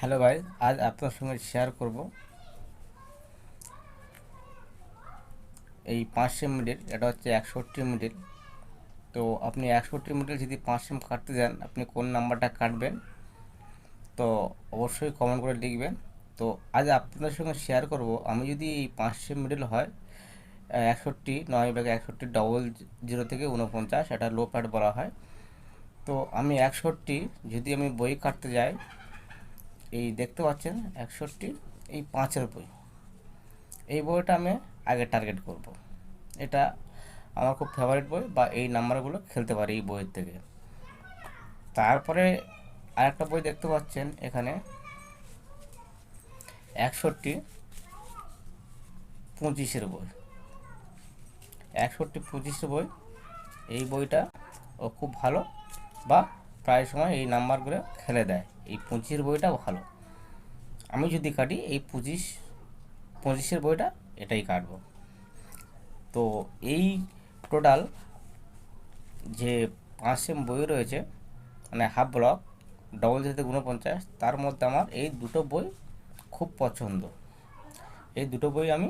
Hello ভাই, আজ আপনার সঙ্গে শেয়ার করব। এই পাঁচ মিডিল এটা হচ্ছে একষট্টি মিডিল তো আপনি একষট্টি মিডিল যদি পাঁচ সেম কাটতে যান, আপনি কোন নাম্বারটা কাটবেন? তো অবশ্যই কমেন্ট করে লিখবেন। তো আজ আপনাদের সঙ্গে শেয়ার করব, আমি যদি এই পাঁচ সেম মিডিল হয় একষট্টি, নয় ভাগে একষট্টি ডবল জিরো থেকে উনপঞ্চাশ এটা লো প্যাড বলা হয়। তো আমি একষট্টি, যদি আমি বই কাটতে যাই এই দেখতে পাচ্ছেন একষট্টি, এই পাঁচের বই এই বইটা আমি আগে টার্গেট করব। এটা আমার খুব ফেভারিট বই বা এই নাম্বারগুলো খেলতে পারি এই বইয়ের থেকে। তারপরে আরেকটা বই দেখতে পাচ্ছেন এখানে। একষট্টি, পঁচিশের বই। একষট্টি, পঁচিশের বই, এই বইটা ও খুব ভালো বা প্রায় সময় এই নাম্বারগুলো খেলে দেয়। এই পঁচিশের বইটা ভালো। আমি যদি কাটি, এই পঁচিশ, পঁচিশের বইটা এটাই কাটব। তো এই টোটাল যে পাঁচ সেম বই রয়েছে মানে হাফ ব্লক ডবল যেতে ঊনপঞ্চাশ, তার মধ্যে আমার এই দুটো বই খুব পছন্দ। এই দুটো বই আমি,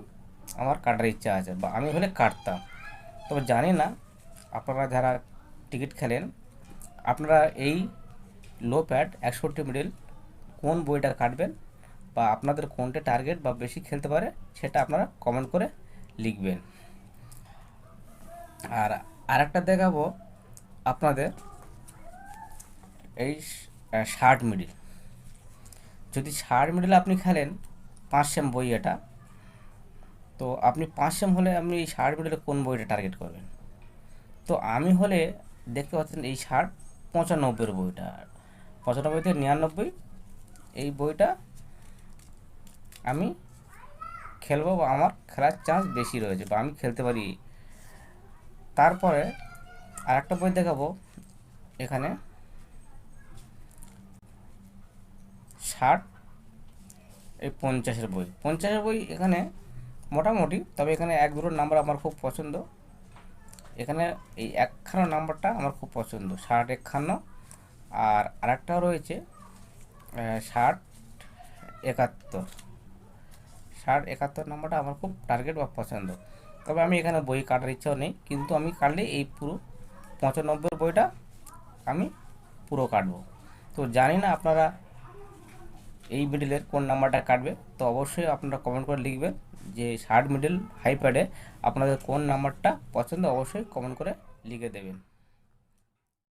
আমার কাটার ইচ্ছা আছে, বা আমি হলে কাটতাম। তবে জানি না, আপনারা যারা টিকিট খেলেন, আপনারা এই লো প্যাড একষট্টি মিডিল কোন বইটা কাটবেন বা আপনাদের কোনটা টার্গেট বা বেশি খেলতে পারে সেটা আপনারা কমেন্ট করে লিখবেন। আর আরেকটা দেখাবো আপনাদের এই শার্ট মিডিল যদি শার্ট মিডিল আপনি খেলেন, পাঁচ সেম বই এটা, তো আপনি পাঁচ সেম হলে আপনি এই শার্ট মিডিলে কোন বইটা টার্গেট করবেন? তো আমি হলে দেখতে পাচ্ছেন এই শার্ট পঁচানব্বইয়ের বইটা। পঁচানব্বই থেকে নিরানব্বই, এই বইটা আমি খেলব বা আমার খেলার চান্স বেশি রয়েছে বা আমি খেলতে পারি। তারপরে আরেকটা বই দেখাবো, এখানে ষাট, এই পঞ্চাশের বই। পঞ্চাশের বই এখানে মোটামুটি, তবে এখানে এক দুটো নাম্বার আমার খুব পছন্দ। এখানে এই একখানা নাম্বারটা আমার খুব পছন্দ, ষাট একখান্ন আর আরেকটাও রয়েছে ষাট একাত্তর। ষাট একাত্তর নাম্বারটা আমার খুব টার্গেট বা পছন্দ। তবে আমি এখানে বই কাটার ইচ্ছাও নেই, কিন্তু আমি কাটলে এই পুরো পঁচানব্বই বইটা আমি পুরো কাটবো। তো জানি না আপনারা এই মিডিলের কোন নাম্বারটা কাটবে, তো অবশ্যই আপনারা কমেন্ট করে লিখবেন যে শার্ট মিডিল হাইপ্যাডে আপনাদের কোন নাম্বারটা পছন্দ, অবশ্যই কমেন্ট করে লিখে দেবেন।